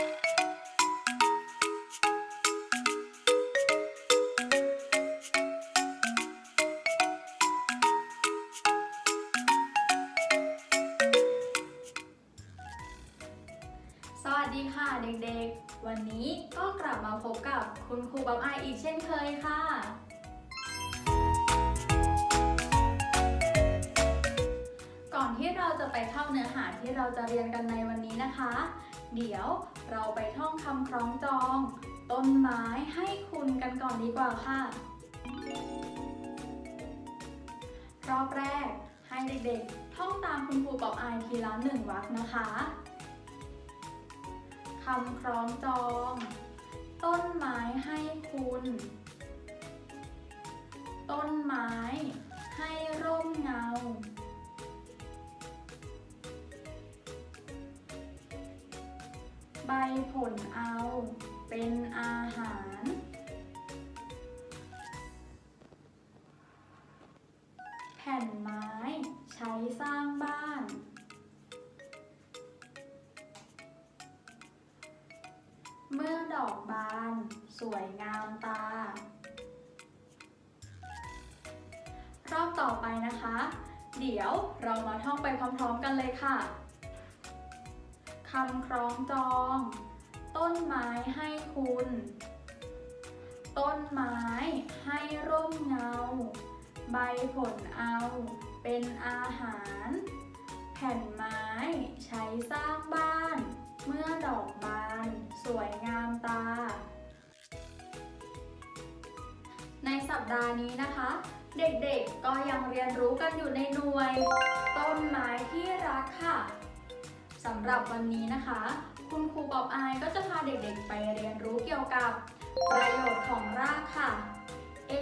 สวัสดีค่ะเด็กๆ วันนี้ก็กลับมาพบกับคุณครูบ๊อบออีกเช่นเคยค่ะ ก่อนที่เราจะไปเข้าเนื้อหาที่เราจะเรียนกันในวันนี้นะคะ เดี๋ยวเราไปท่องคำคล้องจอง ต้นไม้ให้คุณกันก่อนดีกว่าค่ะ รอบแรกให้เด็กๆ ท่องตามคุณครูบอบอายทีละหนึ่งวรรคนะคะคำคล้องจอง ต้นไม้ให้คุณ ต้นไม้ให้ร่มเงา ใบผลเอาเป็นอาหาร แผ่นไม้ใช้สร้างบ้าน เมื่อดอกบาน สวยงามตา รอบต่อไปนะคะ เดี๋ยวเรามาท่องไปพร้อมๆกันเลยค่ะ คำคล้องจอง ต้นไม้ให้คุณ ต้นไม้ให้ร่มเงา ใบผลเอาเป็นอาหาร แผ่นไม้ใช้สร้างบ้าน เมื่อดอกบาน สวยงามตา ในสัปดาห์นี้นะคะเด็กๆ ก็ยังเรียนรู้กันอยู่ในหน่วย ต้นไม้ที่รักค่ะ สำหรับวันนี้นะคะ คุณครูบอบอายก็จะพาเด็กๆไปเรียนรู้เกี่ยวกับ ประโยชน์ของรากค่ะ เอ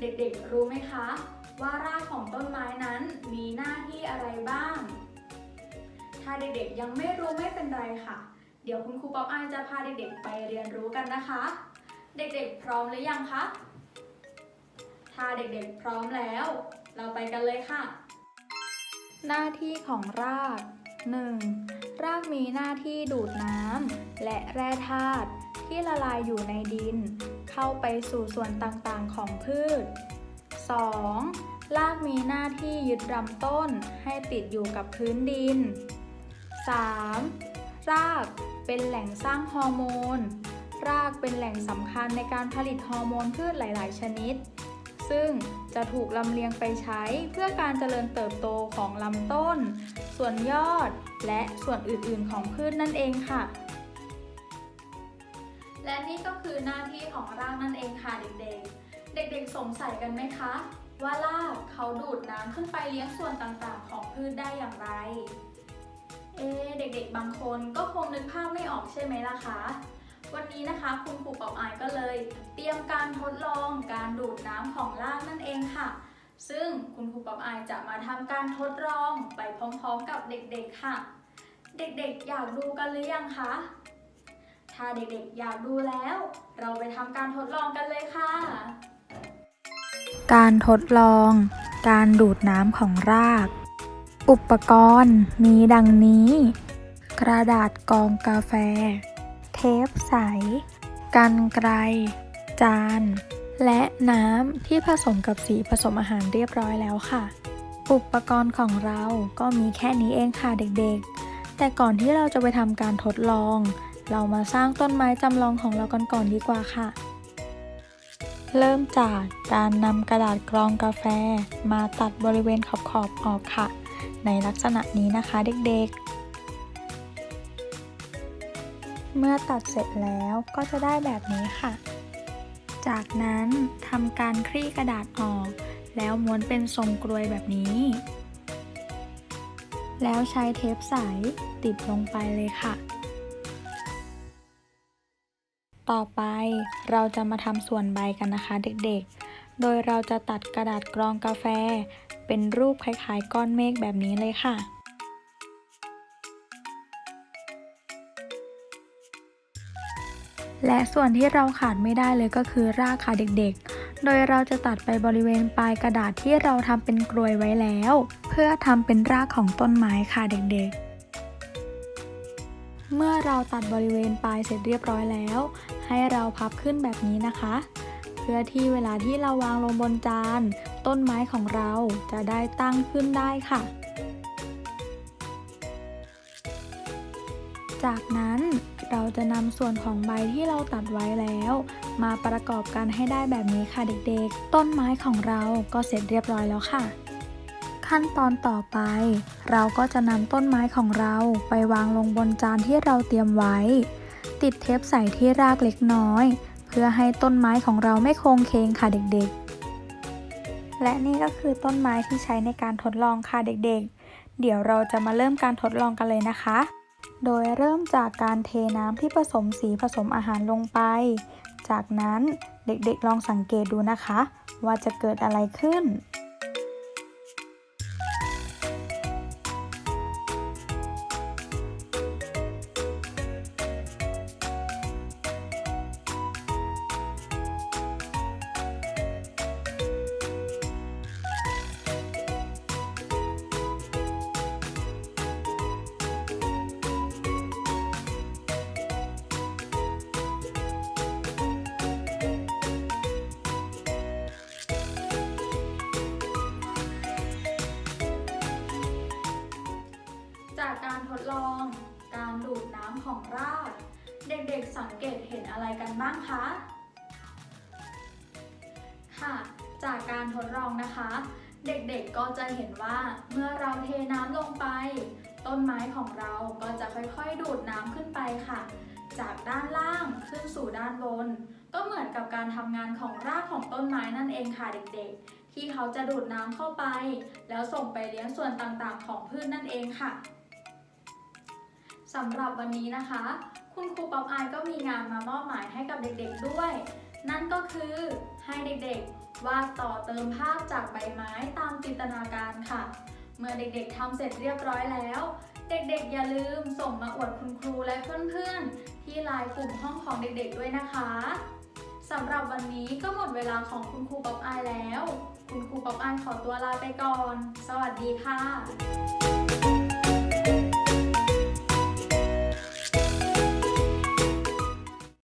เด็กๆรู้ไหมคะ ว่ารากของต้นไม้นั้นมีหน้าที่อะไรบ้าง ถ้าเด็กๆยังไม่รู้ไม่เป็นไรค่ะ เดี๋ยวคุณครูปอปอายจะพาเด็กๆไปเรียนรู้กันนะคะ เด็กๆพร้อมหรือยังคะถ้าเด็กๆพร้อมแล้ว เราไปกันเลยค่ะ หน้าที่ของราก 1. รากมีหน้าที่ดูดน้ำและแร่ธาตุที่ละลายอยู่ในดิน เข้าไปสู่ส่วนต่างๆของพืช 2. รากมีหน้าที่ยึดลำต้นให้ติดอยู่กับพื้นดิน 3. รากเป็นแหล่งสร้างฮอร์โมน รากเป็นแหล่งสำคัญในการผลิตฮอร์โมนพืชหลาย ๆ ชนิด ซึ่งจะถูกลำเลียงไปใช้เพื่อการเจริญเติบโตของลำต้น ส่วนยอด และส่วนอื่นๆของพืชนั่นเองค่ะ และนี่ก็คือหน้าที่ของรากนั่นเองค่ะเด็กๆ เด็กๆ สงสัยกันไหมคะ ว่ารากเขาดูดน้ำขึ้นไปเลี้ยงส่วนต่างๆ ของพืชได้อย่างไร เอะเด็กๆ บางคนก็คงนึกภาพไม่ออกใช่ไหมล่ะคะ วันนี้นะคะคุณครูปอบอายก็เลย เตรียมการทดลองการดูดน้ำของรากนั่นเองค่ะ ซึ่งคุณครูปอบอายจะมาทำการทดลองไปพร้อมๆกับเด็กๆค่ะ เด็กๆอยากดูกันหรือยังคะ ถ้าเด็กๆอยากดูแล้ว เราไปทำการทดลองกันเลยค่ะ การทดลอง การดูดน้ำของราก อุปกรณ์มีดังนี้ กระดาษกองกาแฟ เทปใส กันไกรจาน และน้ำที่ผสมกับสีผสมอาหารเรียบร้อยแล้วค่ะ อุปกรณ์ของเราก็มีแค่นี้เองค่ะเด็กๆ แต่ก่อนที่เราจะไปทำการทดลอง เรามาสร้างต้นไม้จำลองของเรากันก่อนดีกว่าค่ะ เริ่มจากการนำกระดาษกรองกาแฟ มาตัดบริเวณขอบๆออกค่ะ ในลักษณะนี้นะคะเด็กๆ เมื่อตัดเสร็จแล้วก็จะได้แบบนี้ค่ะ จากนั้นทำการคลี่กระดาษออก แล้วม้วนเป็นทรงกลวยแบบนี้ แล้วใช้เทปใสติดลงไปเลยค่ะ ต่อไปเราจะมาทำส่วนใบกันนะคะเด็กๆ โดยเราจะตัดกระดาษกรองกาแฟ เป็นรูปคล้ายๆก้อนเมฆแบบนี้เลยค่ะ และส่วนที่เราขาดไม่ได้เลยก็คือรากค่ะเด็กๆ โดยเราจะตัดไปบริเวณปลายกระดาษที่เราทำเป็นกลวยไว้แล้ว เพื่อทำเป็นรากของต้นไม้ค่ะเด็กๆ เมื่อเราตัดบริเวณปลายเสร็จเรียบร้อยแล้ว ให้เราพับขึ้นแบบนี้นะคะ เพื่อที่เวลาที่เราวางลงบนจาน ต้นไม้ของเราจะได้ตั้งขึ้นได้ค่ะจากนั้น เราจะนำส่วนของใบที่เราตัดไว้แล้ว มาประกอบกันให้ได้แบบนี้ค่ะเด็กๆ ต้นไม้ของเราก็เสร็จเรียบร้อยแล้วค่ะ ขั้นตอนต่อไป เราก็จะนำต้นไม้ของเราไปวางลงบนจานที่เราเตรียมไว้ ติดเทปใส่ที่รากเล็กน้อย เพื่อให้ต้นไม้ของเราไม่โค้งเคงค่ะเด็กๆ และนี่ก็คือต้นไม้ที่ใช้ในการทดลองค่ะเด็กๆ เดี๋ยวเราจะมาเริ่มการทดลองกันเลยนะคะ โดยเริ่มจากการเทน้ำที่ผสมสีผสมอาหารลงไป จากนั้นเด็กๆลองสังเกตดูนะคะ ว่าจะเกิดอะไรขึ้น ของรากเด็กๆสังเกตเห็นอะไรกันบ้างคะ ค่ะ จากการทดลองนะคะ เด็กๆก็จะเห็นว่าเมื่อเราเทน้ำลงไป ต้นไม้ของเราก็จะค่อยๆดูดน้ำขึ้นไปค่ะ จากด้านล่างขึ้นสู่ด้านบน ก็เหมือนกับการทำงานของรากของต้นไม้นั่นเองค่ะเด็กๆ ที่เขาจะดูดน้ำเข้าไป แล้วส่งไปเลี้ยงส่วนต่างๆ ของพืชนั่นเองค่ะ สำหรับวันนี้นะคะ คุณครูป๊อปอายก็มีงานมามอบหมายให้กับเด็กๆด้วย นั่นก็คือให้เด็กๆวาดต่อเติมภาพจากใบไม้ตามจินตนาการค่ะ เมื่อเด็กๆทำเสร็จเรียบร้อยแล้ว เด็กๆอย่าลืมส่งมาอวดคุณครูและเพื่อนๆ ที่ไลน์กลุ่มห้องของเด็กๆด้วยนะคะสำหรับวันนี้ก็หมดเวลาของคุณครูป๊อปอายแล้ว คุณครูป๊อปอายขอตัวลาไปก่อน สวัสดีค่ะ